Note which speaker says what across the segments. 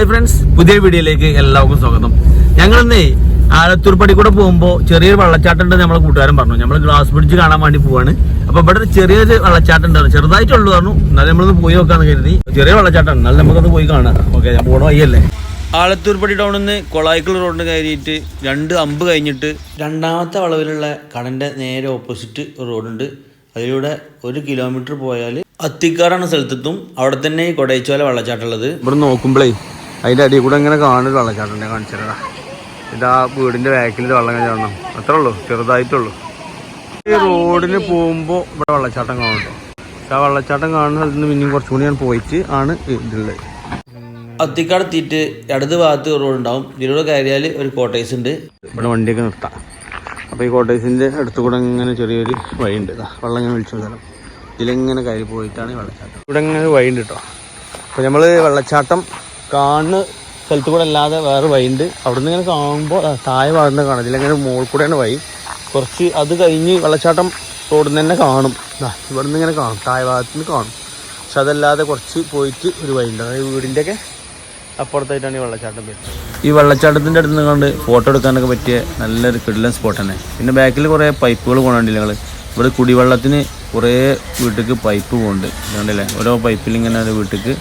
Speaker 1: Hi friends പുതിയ വീഡിയോയിലേക്ക് എല്ലാവർക്കും സ്വാഗതം. ഞങ്ങളിന്നേ ആലത്തൂർ പടി കൂടെ പോകുമ്പോൾ ചെറിയൊരു വെള്ളച്ചാട്ടം ഉണ്ട് നമ്മളെ കൂട്ടുകാരൻ പറഞ്ഞു. നമ്മൾ ഗ്ലാസ് ബ്രിഡ്ജ് കാണാൻ വേണ്ടി പോവാണ്. അപ്പൊ ഇവിടെ ചെറിയൊരു വെള്ളച്ചാട്ടം ഉണ്ട്. ചെറുതായിട്ടുള്ളൂ പറഞ്ഞു. എന്നാലും നമ്മളൊന്ന് പോയി നോക്കാന്ന് കരുതി. ചെറിയ വെള്ളച്ചാട്ടം എന്നാലും നമുക്കത് പോയി കാണാം. ഓക്കെ ഞാൻ പോണ വയ്യല്ലേ ആലത്തൂർ പടി ടൗണിൽ നിന്ന് കൊളായിക്കുൾ റോഡിന് കയറിയിട്ട് രണ്ട് അമ്പ് കഴിഞ്ഞിട്ട് രണ്ടാമത്തെ വളവിലുള്ള കടന്റെ നേരെ ഓപ്പോസിറ്റ് റോഡുണ്ട് അതിലൂടെ ഒരു കിലോമീറ്റർ പോയാൽ അത്തിക്കാറാണ് സ്ഥലത്തെത്തും. അവിടെ തന്നെ ഈ കൊടൈച്ചോല വെള്ളച്ചാട്ടം ഉള്ളത്. ഇവിടെ നോക്കുമ്പോഴേ അതിന്റെ അടിയിൽ കൂടെ ഇങ്ങനെ കാണുന്ന വെള്ളച്ചാട്ടം ഞാൻ കാണിച്ചതാ ഇതാ വീടിന്റെ ബാക്കിൽ ഇത് വെള്ളം കാണണം അത്രേ ഉള്ളൂ ചെറുതായിട്ടുള്ളൂ ഈ റോഡിന് പോകുമ്പോ ഇവിടെ വെള്ളച്ചാട്ടം കാണുന്നുണ്ടോ പക്ഷെ ആ വെള്ളച്ചാട്ടം കാണുന്ന അതിൽ നിന്ന് പിന്നെയും കുറച്ചും കൂടി ഞാൻ പോയിട്ട് ആണ് ഇതുള്ളത് അത്തിക്കാട് എത്തിയിട്ട് ഇടത് ഭാഗത്ത് റോഡ് ഉണ്ടാവും ഇതിലൂടെ കയറിയാൽ ഒരു കോട്ടേഴ്സ് ഉണ്ട്. ഇവിടെ വണ്ടിയൊക്കെ നിർത്താം. അപ്പോൾ ഈ കോട്ടേഴ്സിന്റെ അടുത്ത് കൂടെ ഇങ്ങനെ ചെറിയൊരു വഴിയുണ്ട്. ഉണ്ട് വെള്ളം ഇങ്ങനെ വിളിച്ചു സ്ഥലം. ഇതിലിങ്ങനെ കയറി പോയിട്ടാണ് ഈ വെള്ളച്ചാട്ടം. ഇവിടെ ഇങ്ങനെ വഴിയുണ്ട് കേട്ടോ അപ്പോൾ നമ്മൾ വെള്ളച്ചാട്ടം കാണുന്ന സ്ഥലത്ത് കൂടെ അല്ലാതെ വേറെ വഴിയുണ്ട്. അവിടെ നിന്ന് ഇങ്ങനെ കാണുമ്പോൾ താഴെ വാഴുന്ന കാണാം. ഇതിലിങ്ങനെ മുകളിൽ കൂടെയാണ് വഴി. കുറച്ച് അത് കഴിഞ്ഞ് വെള്ളച്ചാട്ടം റോഡിൽ നിന്ന് തന്നെ കാണും. ഇവിടെ നിന്ന് ഇങ്ങനെ കാണും. താഴെ ഭാഗത്ത് നിന്ന് കാണും. പക്ഷെ അതല്ലാതെ കുറച്ച് പോയിട്ട് ഒരു വഴിയുണ്ട്. അതായത് വീടിന്റെയൊക്കെ അപ്പുറത്തായിട്ടാണ് ഈ വെള്ളച്ചാട്ടം വരുന്നത്. ഈ വെള്ളച്ചാട്ടത്തിന്റെ അടുത്ത് നിന്ന് കണ്ട് ഫോട്ടോ എടുക്കാനൊക്കെ പറ്റിയ നല്ലൊരു കിടിലൻ സ്പോട്ട് തന്നെ. പിന്നെ ബാക്കിൽ കുറേ പൈപ്പുകൾ പോകണുണ്ടല്ലോ ഞങ്ങൾ ഇവിടെ കുടിവെള്ളത്തിന് കുറേ വീട്ടിലേക്ക് പൈപ്പ് പോകുന്നുണ്ട് അതുകൊണ്ടല്ലേ ഓരോ പൈപ്പിൽ ഇങ്ങനെ വീട്ടിലേക്ക്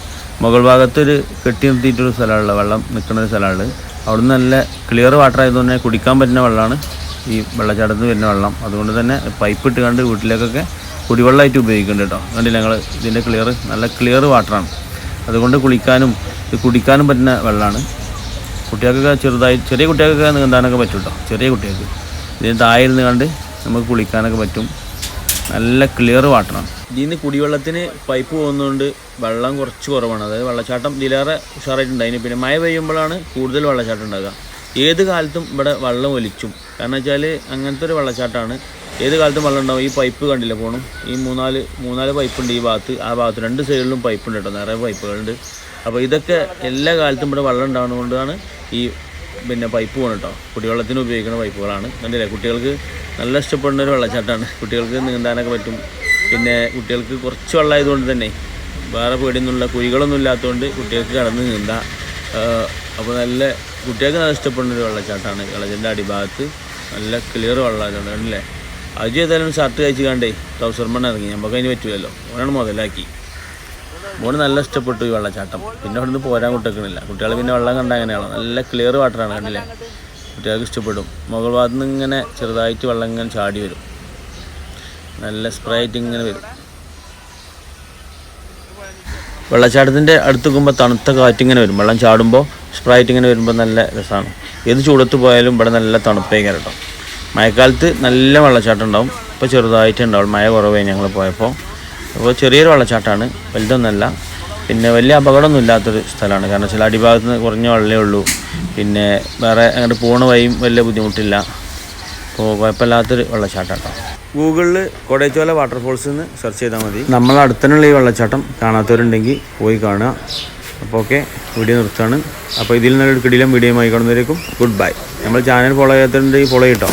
Speaker 1: മുകൾ ഭാഗത്തൊരു കെട്ടി നിർത്തിയിട്ടൊരു സ്ഥലമുള്ള വെള്ളം നിൽക്കുന്ന ഒരു സ്ഥലമാണ് അവിടെ നിന്ന് നല്ല ക്ലിയർ വാട്ടർ ആയതുകൊണ്ട് തന്നെ കുടിക്കാൻ പറ്റുന്ന വെള്ളമാണ് ഈ വെള്ളച്ചാട്ടത്തിൽ വരുന്ന വെള്ളം. അതുകൊണ്ട് തന്നെ പൈപ്പ് ഇട്ട് കണ്ട് വീട്ടിലേക്കൊക്കെ കുടിവെള്ളമായിട്ട് ഉപയോഗിക്കുന്നുണ്ട് കേട്ടോ. കണ്ടില്ല ഞങ്ങൾ ഇതിന്റെ ക്ലിയർ നല്ല ക്ലിയർ വാട്ടറാണ് അതുകൊണ്ട് കുളിക്കാനും ഇത് കുടിക്കാനും പറ്റുന്ന വെള്ളമാണ്. കുട്ടികൾക്കൊക്കെ ചെറുതായി ചെറിയ കുട്ടികൾക്കൊക്കെ നീന്താനൊക്കെ പറ്റും കേട്ടോ. ചെറിയ കുട്ടികൾക്ക്. ഇതിന് താഴെ ഇരുന്ന് കണ്ട് നമുക്ക് കുളിക്കാനൊക്കെ പറ്റും. നല്ല ക്ലിയർ വാട്ടറാണ് ഇതിൽ നിന്ന് കുടിവെള്ളത്തിന് പൈപ്പ് പോകുന്നതുകൊണ്ട് വെള്ളം കുറച്ച് കുറവാണ്. അതായത് വെള്ളച്ചാട്ടം ഇതിലേറെ ഉഷാറായിട്ടുണ്ട്. അതിന് പിന്നെ മഴ പെയ്യുമ്പോഴാണ് കൂടുതൽ വെള്ളച്ചാട്ടം ഉണ്ടാകുക ഏത് കാലത്തും ഇവിടെ വെള്ളം ഒലിച്ചും. കാരണം വെച്ചാൽ അങ്ങനത്തെ ഒരു വെള്ളച്ചാട്ടമാണ്. ഏത് കാലത്തും വെള്ളം ഉണ്ടാവും. ഈ പൈപ്പ് കണ്ടില്ല പോകണം ഈ മൂന്നാൽ മൂന്നാൽ പൈപ്പ് ഉണ്ട് ഈ ഭാഗത്ത്. ആ ഭാഗത്ത് രണ്ട് സൈഡിലും പൈപ്പ് ഉണ്ട് കേട്ടോ. നിറയെ പൈപ്പുകളുണ്ട് അപ്പോൾ ഇതൊക്കെ എല്ലാ കാലത്തും ഇവിടെ വെള്ളം ഉണ്ടാകുന്നതുകൊണ്ടാണ് ഈ പിന്നെ പൈപ്പ് പോകണം കേട്ടോ. കുടിവെള്ളത്തിന് ഉപയോഗിക്കുന്ന പൈപ്പുകളാണ് കണ്ടില്ലേ? കുട്ടികൾക്ക് നല്ല ഇഷ്ടപ്പെടുന്ന ഒരു വെള്ളച്ചാട്ടമാണ്. കുട്ടികൾക്ക് നീന്താനൊക്കെ പറ്റും. പിന്നെ കുട്ടികൾക്ക് കുറച്ച് വെള്ളമായതുകൊണ്ട് തന്നെ വേറെ പേടിയൊന്നുമില്ല. കുഴികളൊന്നും ഇല്ലാത്തതുകൊണ്ട് കുട്ടികൾക്ക് കടന്ന് നീന്താം. അപ്പോൾ നല്ല കുട്ടികൾക്ക് നല്ല ഇഷ്ടപ്പെടുന്ന ഒരു വെള്ളച്ചാട്ടമാണ്. വെള്ളത്തിന്റെ അടിഭാഗത്ത് നല്ല ക്ലിയർ വെള്ളമായതുകൊണ്ട് കണ്ടില്ലേ? അത് ചെയ്താലും ഷർട്ട് കഴിച്ച് കണ്ടേ ട്രൗസർ മണ്ണ ഇറങ്ങി. നമുക്ക് അതിന് പറ്റുമല്ലോ ഓനാണ് മുതലാക്കി. മോന് നല്ല ഇഷ്ടപ്പെട്ടു ഈ വെള്ളച്ചാട്ടം. പിന്നെ അവിടെ നിന്ന് പോരാൻ കുട്ടിക്കണില്ല കുട്ടികൾ പിന്നെ വെള്ളം കണ്ട അങ്ങനെയാണ്? നല്ല ക്ലിയർ വാട്ടറാണ് കണ്ടില്ലേ? കുട്ടികൾക്ക് ഇഷ്ടപ്പെടും. മുകൾ ഭാഗത്ത് നിന്ന് ഇങ്ങനെ ചെറുതായിട്ട് വെള്ളം ഇങ്ങനെ ചാടി വരും. നല്ല സ്പ്രേ ആയിട്ട് ഇങ്ങനെ വരും. വെള്ളച്ചാട്ടത്തിന്റെ അടുത്ത് നിൽക്കുമ്പോൾ തണുത്ത കാറ്റിങ്ങനെ വരും. വെള്ളം ചാടുമ്പോൾ സ്പ്രൈറ്റ് ഇങ്ങനെ വരുമ്പോൾ നല്ല രസമാണ്. ഏത് ചൂടത്ത് പോയാലും ഇവിടെ നല്ല തണുപ്പേ കേട്ടോ. മഴക്കാലത്ത് നല്ല വെള്ളച്ചാട്ടം ഉണ്ടാവും. ഇപ്പോൾ ചെറുതായിട്ട് ഉണ്ടാവും മഴ കുറവായി ഞങ്ങൾ പോയപ്പോൾ. അപ്പോൾ ചെറിയൊരു വെള്ളച്ചാട്ടമാണ്. വലുതൊന്നല്ല പിന്നെ വലിയ അപകടമൊന്നും ഇല്ലാത്തൊരു സ്ഥലമാണ്. കാരണം വെച്ചാൽ അടിഭാഗത്ത് നിന്ന് കുറഞ്ഞ വെള്ളമേ ഉള്ളൂ. പിന്നെ വേറെ അങ്ങോട്ട് പോണ വഴിയും വലിയ ബുദ്ധിമുട്ടില്ല. അപ്പോൾ കുഴപ്പമില്ലാത്തൊരു വെള്ളച്ചാട്ടം ഗൂഗിളിൽ കൊടൈച്ചോല വാട്ടർഫോൾസ് എന്ന് സെർച്ച് ചെയ്താൽ മതി. നമ്മളെ അടുത്തന്നുള്ള ഈ വെള്ളച്ചാട്ടം കാണാത്തവരുണ്ടെങ്കിൽ പോയി കാണുക. അപ്പോൾ ഓക്കെ വീഡിയോ നിർത്തുകയാണ്. അപ്പോൾ ഇതിൽ നിന്നൊരു കിടിലം വീഡിയോ ആയി കാണുന്നവരേക്കും ഗുഡ് ബൈ. നമ്മൾ ചാനൽ ഫോളോ ചെയ്യാത്തവരുണ്ടെങ്കിൽ ഫോളോ ചെയ്യട്ടോ